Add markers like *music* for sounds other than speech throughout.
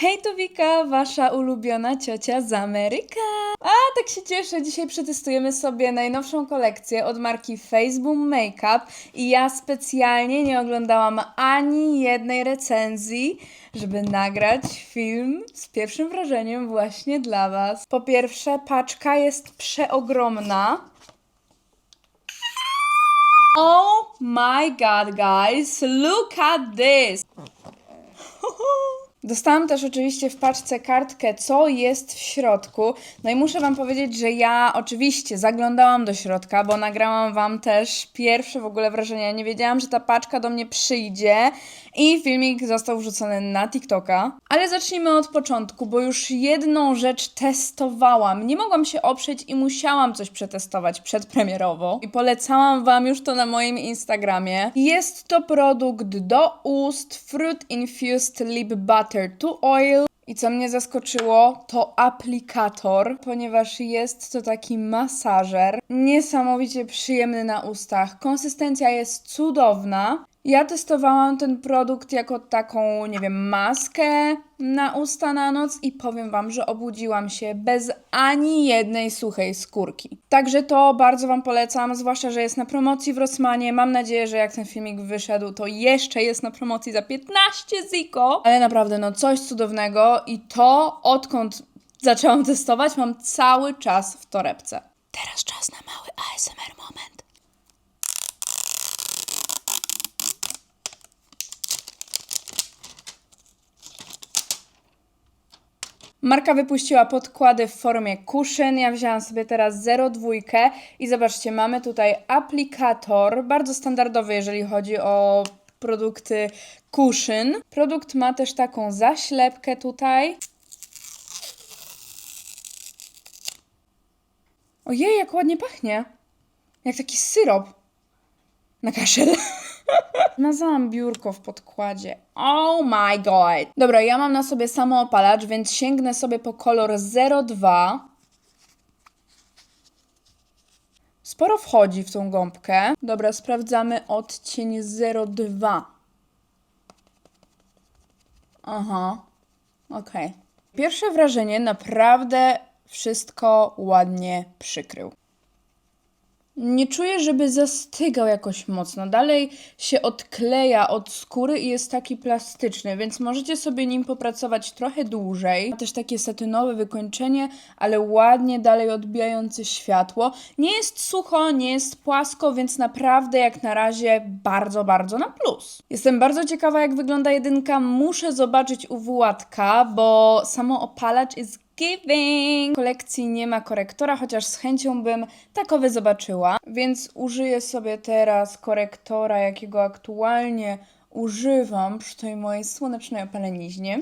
Hej, to Wika, wasza ulubiona ciocia z Ameryka. A, tak się cieszę, dzisiaj przetestujemy sobie najnowszą kolekcję od marki Facebook Makeup i ja specjalnie nie oglądałam ani jednej recenzji, żeby nagrać film z pierwszym wrażeniem właśnie dla was. Po pierwsze, paczka jest przeogromna. Oh my god, guys, look at this! *laughs* Dostałam też oczywiście w paczce kartkę, co jest w środku. No i muszę Wam powiedzieć, że ja oczywiście zaglądałam do środka, bo nagrałam Wam też pierwsze w ogóle wrażenia. Nie wiedziałam, że ta paczka do mnie przyjdzie i filmik został wrzucony na TikToka. Ale zacznijmy od początku, bo już jedną rzecz testowałam. Nie mogłam się oprzeć i musiałam coś przetestować przedpremierowo. I polecałam Wam już to na moim Instagramie. Jest to produkt do ust Fruit Infused Lip Butter to Oil. I co mnie zaskoczyło, to aplikator, ponieważ jest to taki masażer, niesamowicie przyjemny na ustach. Konsystencja jest cudowna. Ja testowałam ten produkt jako taką, nie wiem, maskę na usta na noc i powiem Wam, że obudziłam się bez ani jednej suchej skórki. Także to bardzo Wam polecam, zwłaszcza, że jest na promocji w Rossmanie. Mam nadzieję, że jak ten filmik wyszedł, to jeszcze jest na promocji za 15 ziko. Ale naprawdę, no coś cudownego i to odkąd zaczęłam testować, mam cały czas w torebce. Teraz czas na mały ASMR moment. Marka wypuściła podkłady w formie cushion. Ja wzięłam sobie teraz 0,2 i zobaczcie, mamy tutaj aplikator, bardzo standardowy, jeżeli chodzi o produkty cushion. Produkt ma też taką zaślepkę tutaj. Ojej, jak ładnie pachnie. Jak taki syrop na kaszel. *laughs* Mazałam biurko w podkładzie. Oh my god. Dobra, ja mam na sobie samoopalacz, więc sięgnę sobie po kolor 02. Sporo wchodzi w tą gąbkę. Dobra, sprawdzamy odcień 02. Aha, okej. Pierwsze wrażenie naprawdę wszystko ładnie przykrył. Nie czuję, żeby zastygał jakoś mocno. Dalej się odkleja od skóry i jest taki plastyczny, więc możecie sobie nim popracować trochę dłużej. Ma też takie satynowe wykończenie, ale ładnie dalej odbijające światło. Nie jest sucho, nie jest płasko, więc naprawdę jak na razie bardzo, bardzo na plus. Jestem bardzo ciekawa, jak wygląda jedynka. Muszę zobaczyć u Władka, bo samo opalacz jest Giving! W kolekcji nie ma korektora, chociaż z chęcią bym takowy zobaczyła. Więc użyję sobie teraz korektora, jakiego aktualnie używam przy tej mojej słonecznej opaleniźnie.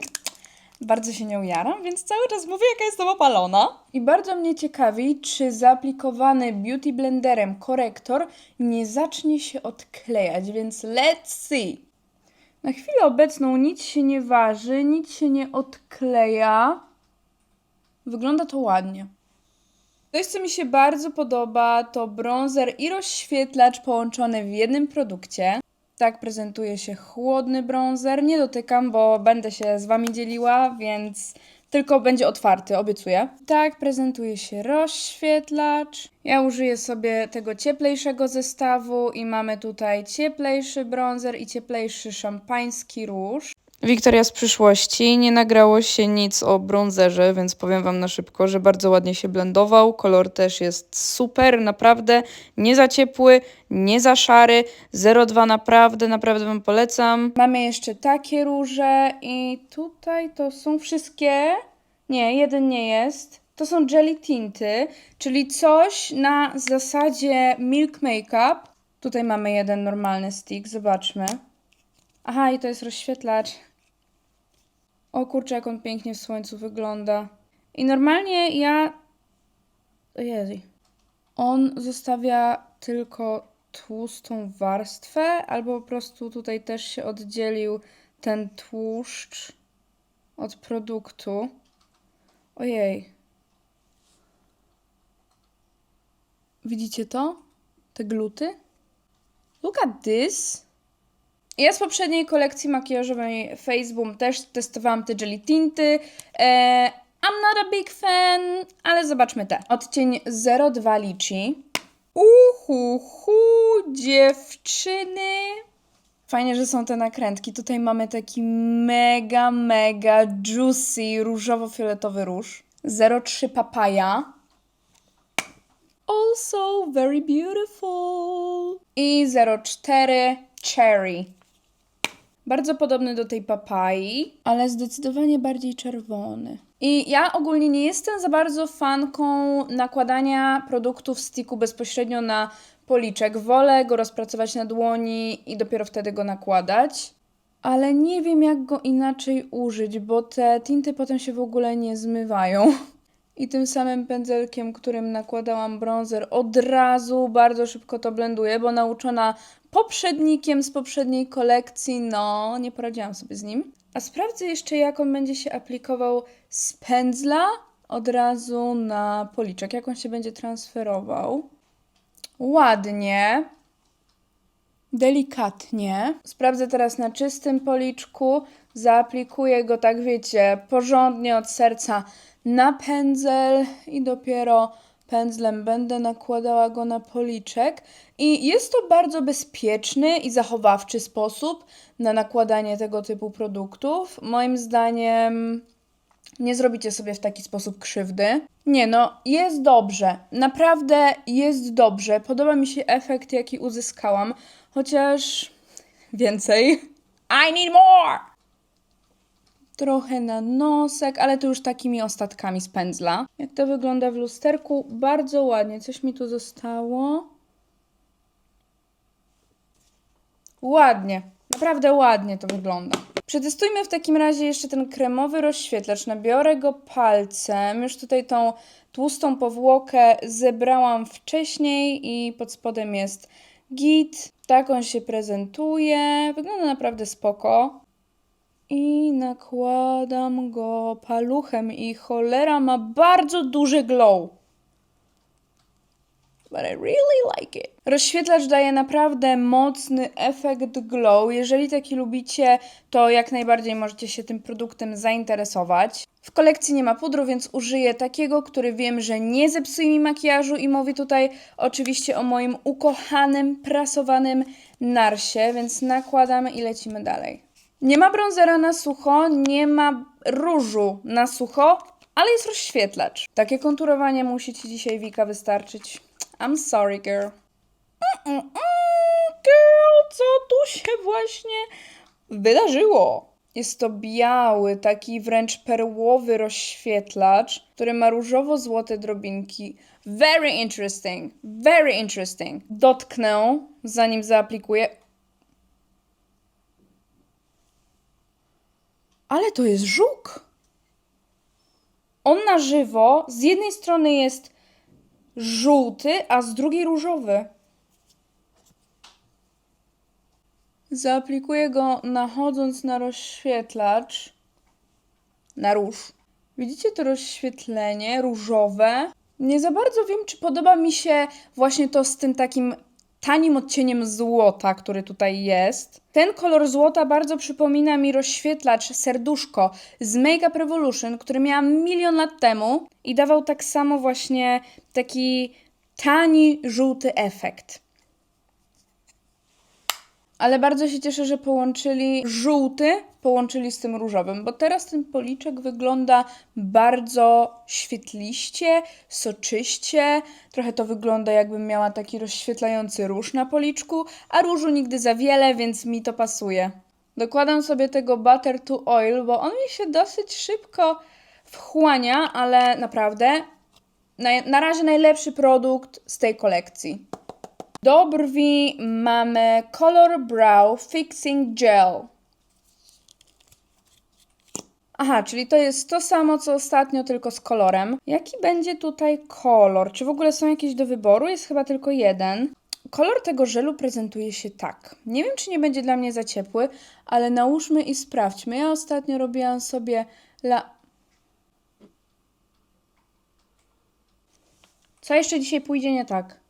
Bardzo się nią jaram, więc cały czas mówię, jaka jestem opalona. I bardzo mnie ciekawi, czy zaaplikowany Beauty Blenderem korektor nie zacznie się odklejać, więc let's see! Na chwilę obecną nic się nie waży, nic się nie odkleja. Wygląda to ładnie. Coś, co mi się bardzo podoba, to bronzer i rozświetlacz połączone w jednym produkcie. Tak prezentuje się chłodny bronzer. Nie dotykam, bo będę się z Wami dzieliła, więc tylko będzie otwarty, obiecuję. Tak prezentuje się rozświetlacz. Ja użyję sobie tego cieplejszego zestawu i mamy tutaj cieplejszy bronzer i cieplejszy szampański róż. Wiktoria z przyszłości. Nie nagrało się nic o bronzerze, więc powiem Wam na szybko, że bardzo ładnie się blendował. Kolor też jest super, naprawdę nie za ciepły, nie za szary. 02 naprawdę, naprawdę Wam polecam. Mamy jeszcze takie róże i tutaj to są wszystkie... Nie, jeden nie jest. To są jelly tinty, czyli coś na zasadzie milk makeup. Tutaj mamy jeden normalny stick, zobaczmy. Aha, i to jest rozświetlacz. O kurczę, jak on pięknie w słońcu wygląda. I normalnie ja... O Jezu. On zostawia tylko tłustą warstwę, albo po prostu tutaj też się oddzielił ten tłuszcz od produktu. Ojej. Widzicie to? Te gluty? Look at this. Ja z poprzedniej kolekcji makijażowej Faceboom też testowałam te jelly tinty. E, I'm not a big fan, ale zobaczmy te. Odcień 02 Lichi. Uhuhu, dziewczyny. Fajnie, że są te nakrętki. Tutaj mamy taki mega, mega juicy różowo-fioletowy róż. 03 Papaya. Also very beautiful. I 04 Cherry. Bardzo podobny do tej papai, ale zdecydowanie bardziej czerwony. I ja ogólnie nie jestem za bardzo fanką nakładania produktów sticku bezpośrednio na policzek. Wolę go rozpracować na dłoni i dopiero wtedy go nakładać. Ale nie wiem, jak go inaczej użyć, bo te tinty potem się w ogóle nie zmywają. I tym samym pędzelkiem, którym nakładałam bronzer, od razu bardzo szybko to blenduję, bo nauczona poprzednikiem z poprzedniej kolekcji, no, nie poradziłam sobie z nim. A sprawdzę jeszcze, jak on będzie się aplikował z pędzla od razu na policzek, jak on się będzie transferował. Ładnie. Delikatnie. Sprawdzę teraz na czystym policzku. Zaaplikuję go, tak wiecie, porządnie od serca na pędzel i dopiero pędzlem będę nakładała go na policzek. I jest to bardzo bezpieczny i zachowawczy sposób na nakładanie tego typu produktów. Moim zdaniem nie zrobicie sobie w taki sposób krzywdy. Nie no, jest dobrze. Naprawdę jest dobrze. Podoba mi się efekt, jaki uzyskałam, chociaż więcej. I need more! Trochę na nosek, ale to już takimi ostatkami z pędzla. Jak to wygląda w lusterku? Bardzo ładnie. Coś mi tu zostało. Ładnie. Naprawdę ładnie to wygląda. Przetestujmy w takim razie jeszcze ten kremowy rozświetlacz. Nabiorę go palcem. Już tutaj tą tłustą powłokę zebrałam wcześniej i pod spodem jest git. Tak on się prezentuje. Wygląda naprawdę spoko. I nakładam go paluchem i cholera ma bardzo duży glow. But I really like it. Rozświetlacz daje naprawdę mocny efekt glow. Jeżeli taki lubicie, to jak najbardziej możecie się tym produktem zainteresować. W kolekcji nie ma pudru, więc użyję takiego, który wiem, że nie zepsuje mi makijażu i mówię tutaj oczywiście o moim ukochanym, prasowanym narsie, więc nakładamy i lecimy dalej. Nie ma bronzera na sucho, nie ma różu na sucho, ale jest rozświetlacz. Takie konturowanie musi Ci dzisiaj Wika wystarczyć. I'm sorry, girl. Mm-mm-mm, girl, co tu się właśnie wydarzyło? Jest to biały, taki wręcz perłowy rozświetlacz, który ma różowo-złote drobinki. Very interesting, very interesting. Dotknę, zanim zaaplikuję. Ale to jest żuk. On na żywo z jednej strony jest żółty, a z drugiej różowy. Zaaplikuję go nachodząc na rozświetlacz. Na róż. Widzicie to rozświetlenie różowe? Nie za bardzo wiem, czy podoba mi się właśnie to z tym takim tanim odcieniem złota, który tutaj jest. Ten kolor złota bardzo przypomina mi rozświetlacz serduszko z Make Up Revolution, który miałam milion lat temu i dawał tak samo właśnie taki tani, żółty efekt. Ale bardzo się cieszę, że połączyli żółty, połączyli z tym różowym, bo teraz ten policzek wygląda bardzo świetliście, soczyście. Trochę to wygląda, jakbym miała taki rozświetlający róż na policzku, a różu nigdy za wiele, więc mi to pasuje. Dokładam sobie tego butter to oil, bo on mi się dosyć szybko wchłania, ale naprawdę na, na razie najlepszy produkt z tej kolekcji. Do brwi mamy Color Brow Fixing Gel. Aha, czyli to jest to samo co ostatnio, tylko z kolorem. Jaki będzie tutaj kolor? Czy w ogóle są jakieś do wyboru? Jest chyba tylko jeden. Kolor tego żelu prezentuje się tak. Nie wiem, czy nie będzie dla mnie za ciepły, ale nałóżmy i sprawdźmy. Ja ostatnio robiłam sobie la... Co jeszcze dzisiaj pójdzie nie tak?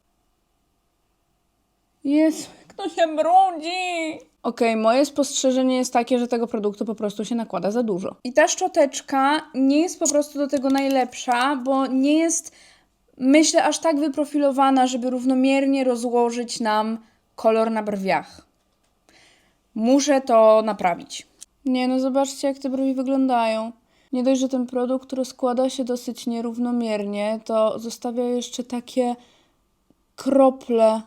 Jezu, jak to się brudzi! Okej, moje spostrzeżenie jest takie, że tego produktu po prostu się nakłada za dużo. I ta szczoteczka nie jest po prostu do tego najlepsza, bo nie jest, myślę, aż tak wyprofilowana, żeby równomiernie rozłożyć nam kolor na brwiach. Muszę to naprawić. Nie no, zobaczcie jak te brwi wyglądają. Nie dość, że ten produkt rozkłada się dosyć nierównomiernie, to zostawia jeszcze takie krople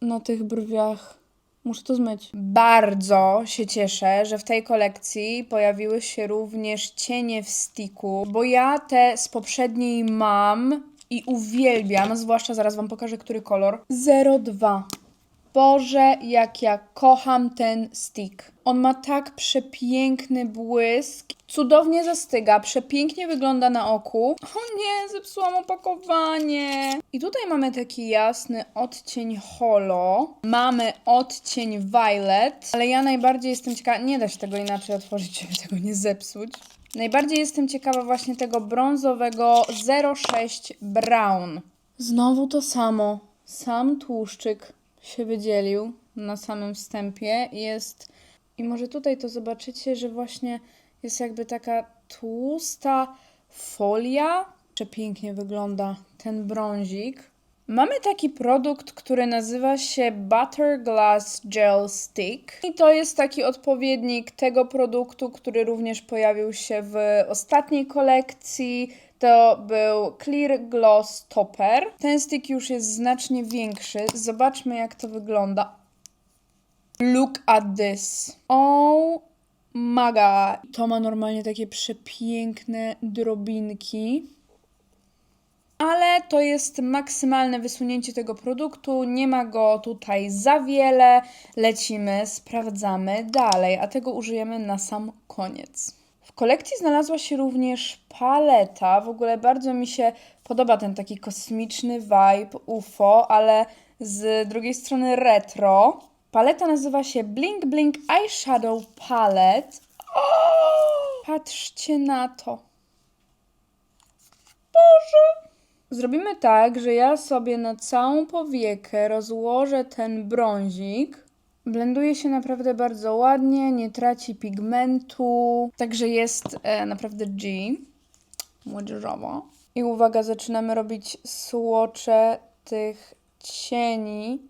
na tych brwiach. Muszę to zmyć. Bardzo się cieszę, że w tej kolekcji pojawiły się również cienie w stiku, bo ja te z poprzedniej mam i uwielbiam, zwłaszcza zaraz Wam pokażę, który kolor. 02. Boże, jak ja kocham ten stick. On ma tak przepiękny błysk, cudownie zastyga, przepięknie wygląda na oku. O nie, zepsułam opakowanie. I tutaj mamy taki jasny odcień holo. Mamy odcień violet, ale ja najbardziej jestem ciekawa, nie da się tego inaczej otworzyć, *laughs* żeby tego nie zepsuć. Najbardziej jestem ciekawa właśnie tego brązowego 06 brown. Znowu to samo. Sam tłuszczyk się wydzielił na samym wstępie. Jest. I może tutaj to zobaczycie, że właśnie jest jakby taka tłusta folia. Przepięknie wygląda ten brązik. Mamy taki produkt, który nazywa się Butter Glass Gel Stick. I to jest taki odpowiednik tego produktu, który również pojawił się w ostatniej kolekcji. To był Clear Gloss Topper. Ten stick już jest znacznie większy. Zobaczmy, jak to wygląda. Look at this. Oh my god. To ma normalnie takie przepiękne drobinki. Ale to jest maksymalne wysunięcie tego produktu. Nie ma go tutaj za wiele. Lecimy, sprawdzamy dalej, a tego użyjemy na sam koniec. Kolekcji znalazła się również paleta. W ogóle bardzo mi się podoba ten taki kosmiczny vibe UFO, ale z drugiej strony retro. Paleta nazywa się Blink Blink Eyeshadow Palette. O! Patrzcie na to. Boże! Zrobimy tak, że ja sobie na całą powiekę rozłożę ten brązik. Blenduje się naprawdę bardzo ładnie, nie traci pigmentu, także jest e, naprawdę G. Młodzieżowo. I uwaga, zaczynamy robić słocze tych cieni.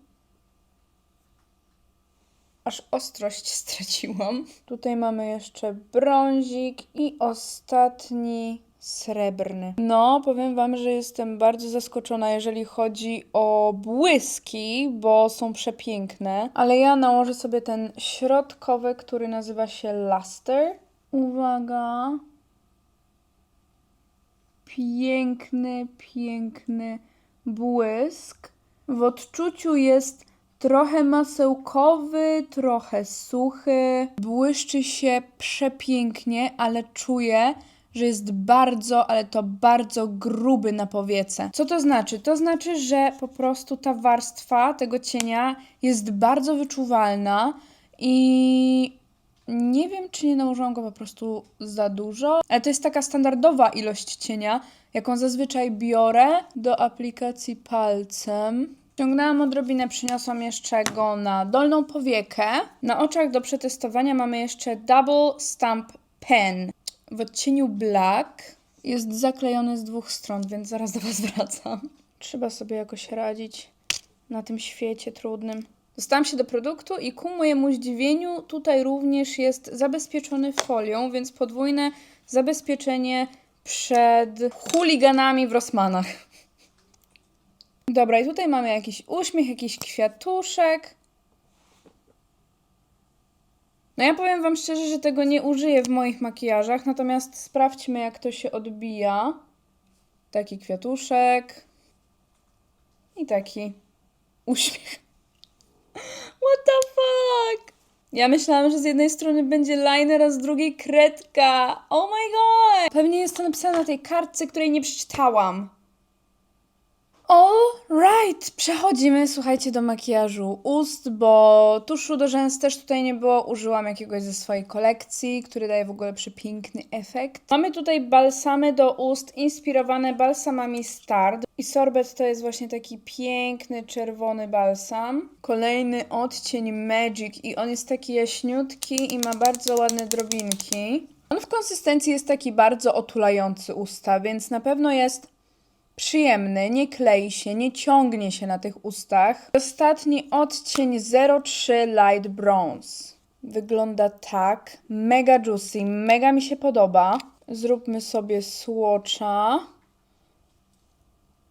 Aż ostrość *laughs* straciłam. Tutaj mamy jeszcze brązik i ostatni srebrny. No, powiem Wam, że jestem bardzo zaskoczona, jeżeli chodzi o błyski, bo są przepiękne. Ale ja nałożę sobie ten środkowy, który nazywa się Luster. Uwaga. Piękny, piękny błysk. W odczuciu jest trochę masełkowy, trochę suchy. Błyszczy się przepięknie, ale czuję, że jest bardzo, ale to bardzo gruby na powiece. Co to znaczy? To znaczy, że po prostu ta warstwa tego cienia jest bardzo wyczuwalna i nie wiem, czy nie nałożyłam go po prostu za dużo, ale to jest taka standardowa ilość cienia, jaką zazwyczaj biorę do aplikacji palcem. Ciągnęłam odrobinę, przyniosłam jeszcze go na dolną powiekę. Na oczach do przetestowania mamy jeszcze Double Stamp Pen w odcieniu Black. Jest zaklejony z dwóch stron, więc zaraz do Was wracam. Trzeba sobie jakoś radzić na tym świecie trudnym. Dostałam się do produktu i ku mojemu zdziwieniu tutaj również jest zabezpieczony folią, więc podwójne zabezpieczenie przed chuliganami w Rossmanach. Dobra, i tutaj mamy jakiś uśmiech, jakiś kwiatuszek. No ja powiem Wam szczerze, że tego nie użyję w moich makijażach, natomiast sprawdźmy jak to się odbija. Taki kwiatuszek. I taki uśmiech. *laughs* What the fuck? Ja myślałam, że z jednej strony będzie liner, a z drugiej kredka. Oh my god! Pewnie jest to napisane na tej kartce, której nie przeczytałam. Alright, przechodzimy, słuchajcie, do makijażu ust, bo tuszu do rzęs też tutaj nie było. Użyłam jakiegoś ze swojej kolekcji, który daje w ogóle przepiękny efekt. Mamy tutaj balsamy do ust inspirowane balsamami Stard. I sorbet to jest właśnie taki piękny, czerwony balsam. Kolejny odcień Magic i on jest taki jaśniutki i ma bardzo ładne drobinki. On w konsystencji jest taki bardzo otulający usta, więc na pewno jest przyjemny, nie klei się, nie ciągnie się na tych ustach. Ostatni odcień 03 Light Bronze. Wygląda tak. Mega juicy, mega mi się podoba. Zróbmy sobie swatcha.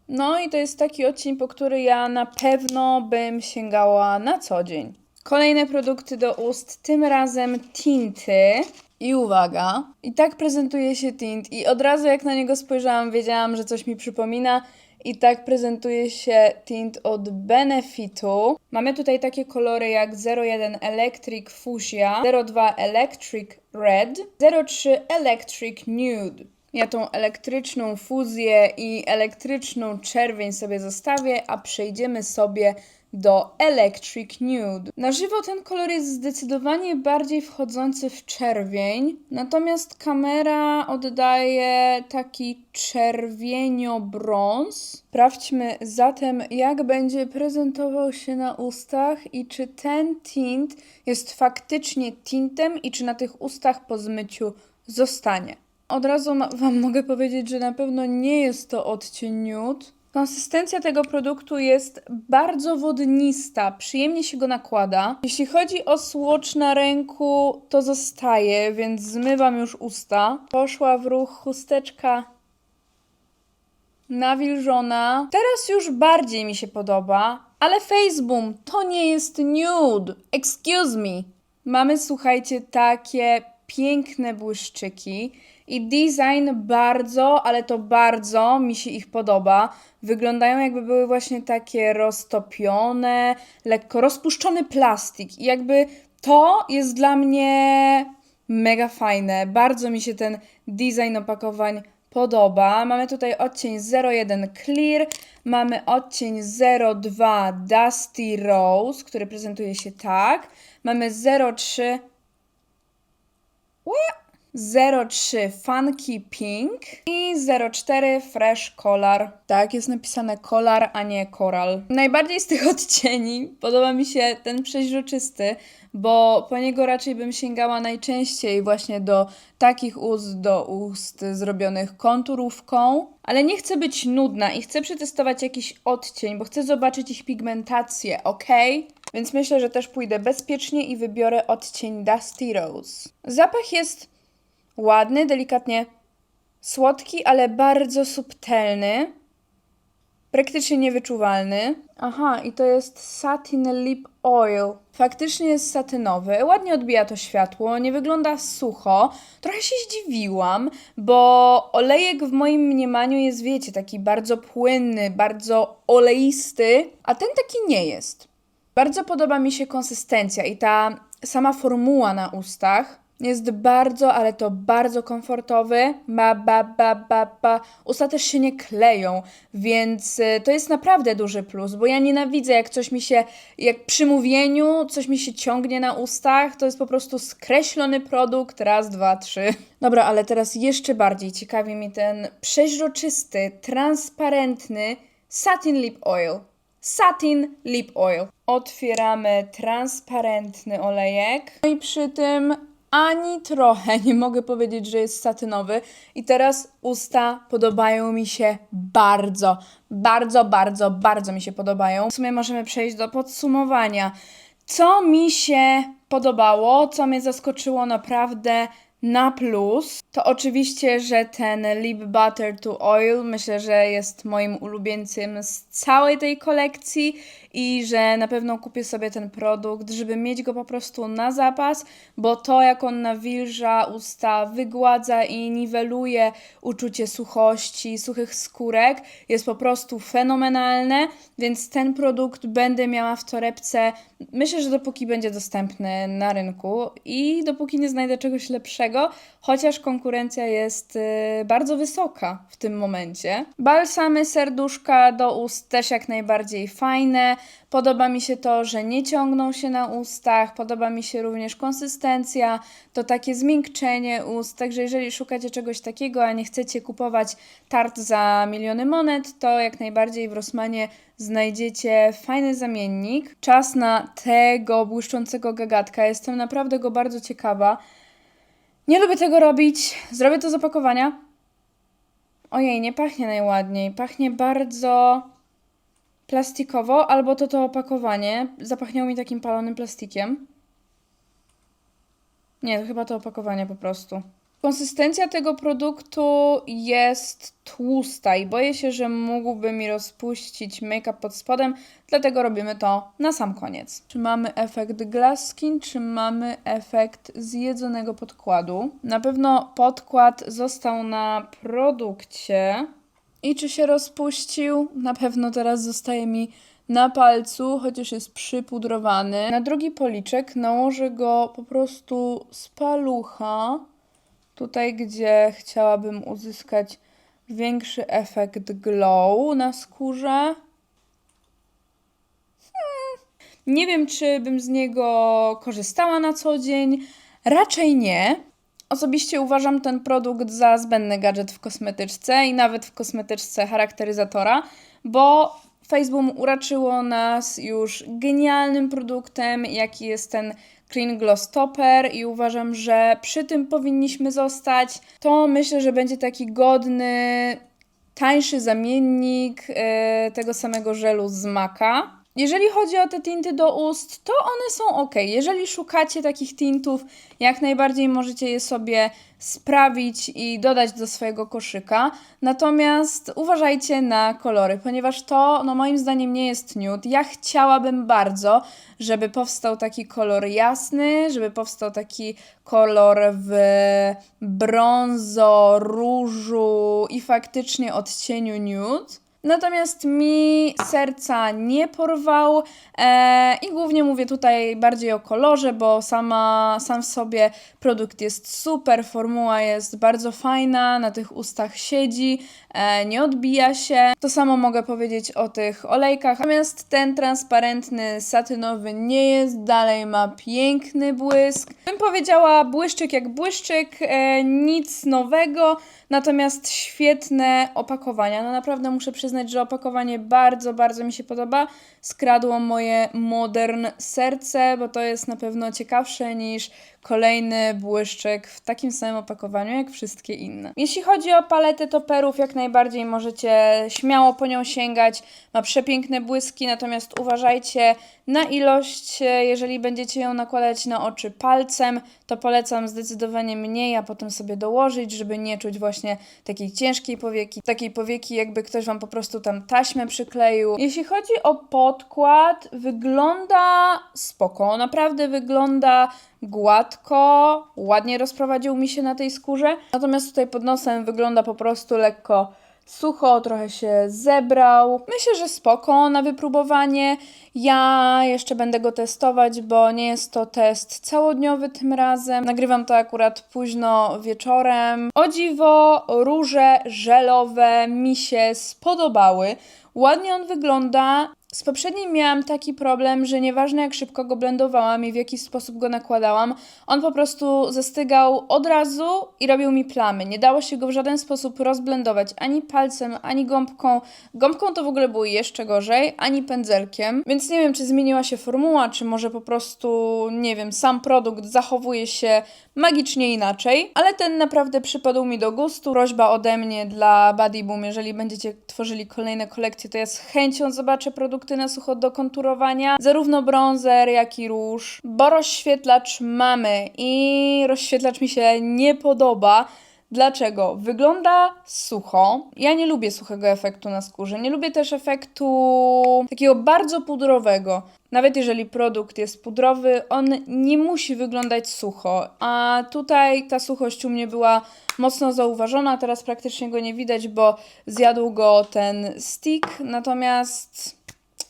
No i to jest taki odcień, po który ja na pewno bym sięgała na co dzień. Kolejne produkty do ust, tym razem tinty. I uwaga, i tak prezentuje się tint. I od razu jak na niego spojrzałam, wiedziałam, że coś mi przypomina. I tak prezentuje się tint od Benefitu. Mamy tutaj takie kolory jak 01 Electric Fuchsia, 02 Electric Red, 03 Electric Nude. Ja tą elektryczną fuzję i elektryczną czerwień sobie zostawię, a przejdziemy sobie do Electric Nude. Na żywo ten kolor jest zdecydowanie bardziej wchodzący w czerwień, natomiast kamera oddaje taki czerwienio-brąz. Sprawdźmy zatem, jak będzie prezentował się na ustach i czy ten tint jest faktycznie tintem i czy na tych ustach po zmyciu zostanie. Od razu Wam mogę powiedzieć, że na pewno nie jest to odcień nude. Konsystencja tego produktu jest bardzo wodnista, przyjemnie się go nakłada. Jeśli chodzi o słocz na ręku, to zostaje, więc zmywam już usta. Poszła w ruch chusteczka nawilżona. Teraz już bardziej mi się podoba, ale Faceboom to nie jest nude. Excuse me. Mamy, słuchajcie, takie piękne błyszczyki i design bardzo, ale to bardzo mi się ich podoba. Wyglądają jakby były właśnie takie roztopione, lekko rozpuszczony plastik i jakby to jest dla mnie mega fajne. Bardzo mi się ten design opakowań podoba. Mamy tutaj odcień 01 Clear, mamy odcień 02 Dusty Rose, który prezentuje się tak. Mamy 03 03 Funky Pink i 04 Fresh Color. Tak, jest napisane Color, a nie Coral. Najbardziej z tych *laughs* odcieni podoba mi się ten przeźroczysty, bo po niego raczej bym sięgała najczęściej właśnie do takich ust, do ust zrobionych konturówką, ale nie chcę być nudna i chcę przetestować jakiś odcień, bo chcę zobaczyć ich pigmentację, ok? Więc myślę, że też pójdę bezpiecznie i wybiorę odcień Dusty Rose. Zapach jest ładny, delikatnie słodki, ale bardzo subtelny. Praktycznie niewyczuwalny. Aha, i to jest Satin Lip Oil. Faktycznie jest satynowy, ładnie odbija to światło, nie wygląda sucho. Trochę się zdziwiłam, bo olejek w moim mniemaniu jest, wiecie, taki bardzo płynny, bardzo oleisty, a ten taki nie jest. Bardzo podoba mi się konsystencja i ta sama formuła na ustach. Jest bardzo, ale to bardzo komfortowy. Ma ba ba ba ba. Usta też się nie kleją, więc y, to jest naprawdę duży plus, bo ja nienawidzę jak coś mi się, jak przy mówieniu coś mi się ciągnie na ustach, to jest po prostu skreślony produkt, raz, dwa, trzy. Dobra, ale teraz jeszcze bardziej ciekawi mnie ten przeźroczysty, transparentny Satin Lip Oil. Satin Lip Oil. Otwieramy transparentny olejek. No i przy tym ani trochę nie mogę powiedzieć, że jest satynowy. I teraz usta podobają mi się bardzo, bardzo, bardzo, bardzo mi się podobają. W sumie możemy przejść do podsumowania. Co mi się podobało, co mnie zaskoczyło naprawdę na plus, to oczywiście, że ten Lip Butter to Oil myślę, że jest moim ulubieńcem z całej tej kolekcji i że na pewno kupię sobie ten produkt, żeby mieć go po prostu na zapas, bo to jak on nawilża usta, wygładza i niweluje uczucie suchości, suchych skórek jest po prostu fenomenalne, więc ten produkt będę miała w torebce myślę, że dopóki będzie dostępny na rynku i dopóki nie znajdę czegoś lepszego, chociaż konkurencja jest y, bardzo wysoka w tym momencie. Balsamy serduszka do ust też jak najbardziej fajne. Podoba mi się to, że nie ciągną się na ustach, podoba mi się również konsystencja, to takie zmiękczenie ust. Także jeżeli szukacie czegoś takiego, a nie chcecie kupować tart za miliony monet, to jak najbardziej w Rossmanie znajdziecie fajny zamiennik. Czas na tego błyszczącego gagatka. Jestem naprawdę go bardzo ciekawa. Nie lubię tego robić. Zrobię to z opakowania. Ojej, nie pachnie najładniej. Pachnie bardzo plastikowo, albo to to opakowanie. Zapachniało mi takim palonym plastikiem. Nie, to chyba to opakowanie po prostu. Konsystencja tego produktu jest tłusta i boję się, że mógłby mi rozpuścić make-up pod spodem, dlatego robimy to na sam koniec. Czy mamy efekt glass skin, czy mamy efekt zjedzonego podkładu? Na pewno podkład został na produkcie. I czy się rozpuścił? Na pewno teraz zostaje mi na palcu, chociaż jest przypudrowany. Na drugi policzek nałożę go po prostu z palucha. Tutaj, gdzie chciałabym uzyskać większy efekt glow na skórze. Hmm. Nie wiem, czy bym z niego korzystała na co dzień. Raczej nie. Osobiście uważam ten produkt za zbędny gadżet w kosmetyczce i nawet w kosmetyczce charakteryzatora, bo Facebook uraczyło nas już genialnym produktem, jaki jest ten Clean Gloss Topper i uważam, że przy tym powinniśmy zostać. To myślę, że będzie taki godny, tańszy zamiennik e, tego samego żelu z Maka. Jeżeli chodzi o te tinty do ust, to one są ok. Jeżeli szukacie takich tintów, jak najbardziej możecie je sobie sprawić i dodać do swojego koszyka. Natomiast uważajcie na kolory, ponieważ to, no moim zdaniem, nie jest nude. Ja chciałabym bardzo, żeby powstał taki kolor jasny, żeby powstał taki kolor w brązo, różu i faktycznie odcieniu nude. Natomiast mi serca nie porwał e, i głównie mówię tutaj bardziej o kolorze, bo sama, sam w sobie produkt jest super, formuła jest bardzo fajna, na tych ustach siedzi, nie odbija się. To samo mogę powiedzieć o tych olejkach. Natomiast ten transparentny, satynowy nie jest, dalej ma piękny błysk. Bym powiedziała błyszczyk jak błyszczyk, e, nic nowego. Natomiast świetne opakowania. No naprawdę muszę przyznać, że opakowanie bardzo, bardzo mi się podoba. Skradło moje modern serce, bo to jest na pewno ciekawsze niż kolejny błyszczyk w takim samym opakowaniu jak wszystkie inne. Jeśli chodzi o paletę toperów, jak najbardziej możecie śmiało po nią sięgać. Ma przepiękne błyski, natomiast uważajcie na ilość. Jeżeli będziecie ją nakładać na oczy palcem, to polecam zdecydowanie mniej, a potem sobie dołożyć, żeby nie czuć właśnie takiej ciężkiej powieki, takiej powieki jakby ktoś Wam po prostu tam taśmę przykleił. Jeśli chodzi o podkład, wygląda spoko, naprawdę wygląda gładko, ładnie rozprowadził mi się na tej skórze. Natomiast tutaj pod nosem wygląda po prostu lekko sucho, trochę się zebrał. Myślę, że spoko na wypróbowanie. Ja jeszcze będę go testować, bo nie jest to test całodniowy tym razem. Nagrywam to akurat późno wieczorem. O dziwo, róże żelowe mi się spodobały. Ładnie on wygląda. Z poprzednim miałam taki problem, że nieważne jak szybko go blendowałam i w jaki sposób go nakładałam, on po prostu zastygał od razu i robił mi plamy. Nie dało się go w żaden sposób rozblendować ani palcem, ani gąbką. Gąbką to w ogóle było jeszcze gorzej, ani pędzelkiem. Więc nie wiem, czy zmieniła się formuła, czy może po prostu, nie wiem, sam produkt zachowuje się magicznie inaczej, ale ten naprawdę przypadł mi do gustu. Prośba ode mnie dla Buddy Boom, jeżeli będziecie tworzyli kolejne kolekcje, to ja z chęcią zobaczę produkty na sucho do konturowania, zarówno bronzer, jak i róż, bo rozświetlacz mamy i rozświetlacz mi się nie podoba. Dlaczego? Wygląda sucho. Ja nie lubię suchego efektu na skórze. Nie lubię też efektu takiego bardzo pudrowego. Nawet jeżeli produkt jest pudrowy, on nie musi wyglądać sucho. A tutaj ta suchość u mnie była mocno zauważona. Teraz praktycznie go nie widać, bo zjadł go ten stick. Natomiast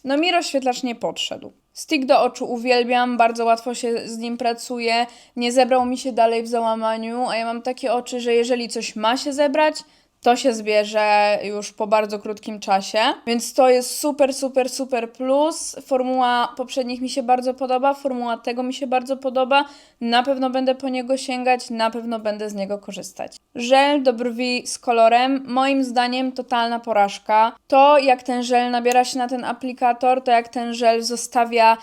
no mi rozświetlacz nie podszedł. Stick do oczu uwielbiam, bardzo łatwo się z nim pracuje, nie zebrał mi się dalej w załamaniu, a ja mam takie oczy, że jeżeli coś ma się zebrać, to się zbierze już po bardzo krótkim czasie. Więc to jest super, super, super plus. Formuła poprzednich mi się bardzo podoba, formuła tego mi się bardzo podoba. Na pewno będę po niego sięgać, na pewno będę z niego korzystać. Żel do brwi z kolorem, moim zdaniem totalna porażka. To jak ten żel nabiera się na ten aplikator, to jak ten żel zostawia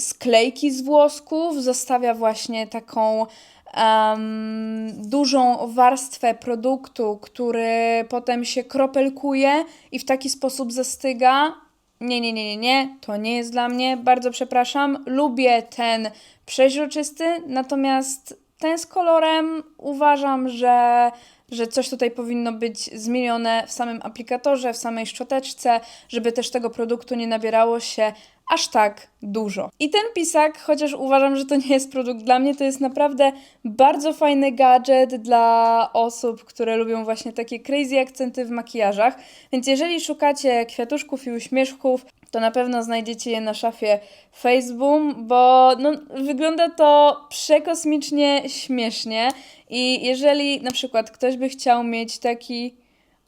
sklejki z włosków, zostawia właśnie taką em, dużą warstwę produktu, który potem się kropelkuje i w taki sposób zastyga. Nie, nie, nie, nie, nie, to nie jest dla mnie, bardzo przepraszam. Lubię ten przeźroczysty, natomiast ten z kolorem uważam, że, że coś tutaj powinno być zmienione w samym aplikatorze, w samej szczoteczce, żeby też tego produktu nie nabierało się aż tak dużo. I ten pisak, chociaż uważam, że to nie jest produkt dla mnie, to jest naprawdę bardzo fajny gadżet dla osób, które lubią właśnie takie crazy akcenty w makijażach. Więc jeżeli szukacie kwiatuszków i uśmieszków, to na pewno znajdziecie je na szafie Faceboom, bo no, wygląda to przekosmicznie śmiesznie i jeżeli na przykład ktoś by chciał mieć taki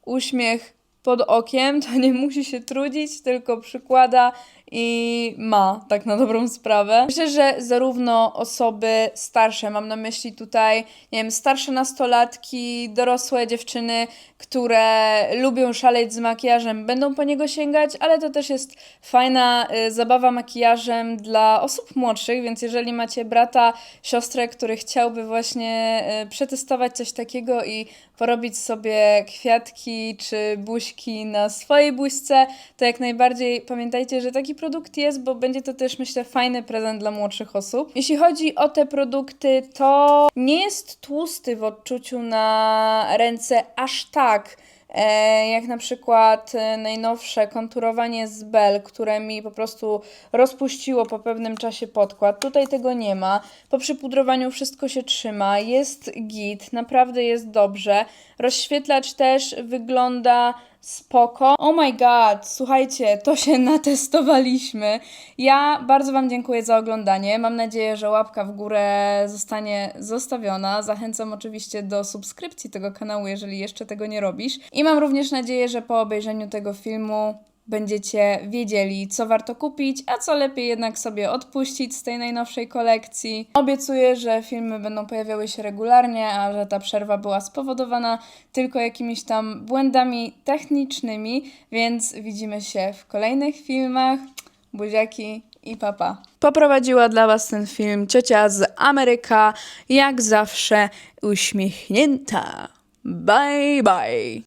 uśmiech pod okiem, to nie musi się trudzić, tylko przykłada i ma, tak na dobrą sprawę. Myślę, że zarówno osoby starsze, mam na myśli tutaj, nie wiem, starsze nastolatki, dorosłe dziewczyny, które lubią szaleć z makijażem, będą po niego sięgać, ale to też jest fajna y, zabawa makijażem dla osób młodszych, więc jeżeli macie brata, siostrę, który chciałby właśnie y, przetestować coś takiego i porobić sobie kwiatki czy buźki na swojej buźce, to jak najbardziej pamiętajcie, że taki produkt jest, bo będzie to też myślę fajny prezent dla młodszych osób. Jeśli chodzi o te produkty, to nie jest tłusty w odczuciu na ręce aż tak. E, jak na przykład e, najnowsze konturowanie z Bell, które mi po prostu rozpuściło po pewnym czasie podkład. Tutaj tego nie ma. Po przypudrowaniu wszystko się trzyma, jest git, naprawdę jest dobrze. Rozświetlacz też wygląda spoko. Oh my god, słuchajcie, to się *laughs* natestowaliśmy. Ja bardzo Wam dziękuję za oglądanie. Mam nadzieję, że łapka w górę zostanie zostawiona. Zachęcam oczywiście do subskrypcji tego kanału, jeżeli jeszcze tego nie robisz. I mam również nadzieję, że po obejrzeniu tego filmu będziecie wiedzieli, co warto kupić, a co lepiej jednak sobie odpuścić z tej najnowszej kolekcji. Obiecuję, że filmy będą pojawiały się regularnie, a że ta przerwa była spowodowana tylko jakimiś tam błędami technicznymi, więc widzimy się w kolejnych filmach. Buziaki i papa. Poprowadziła dla Was ten film ciocia z Ameryka, jak zawsze uśmiechnięta. Bye bye.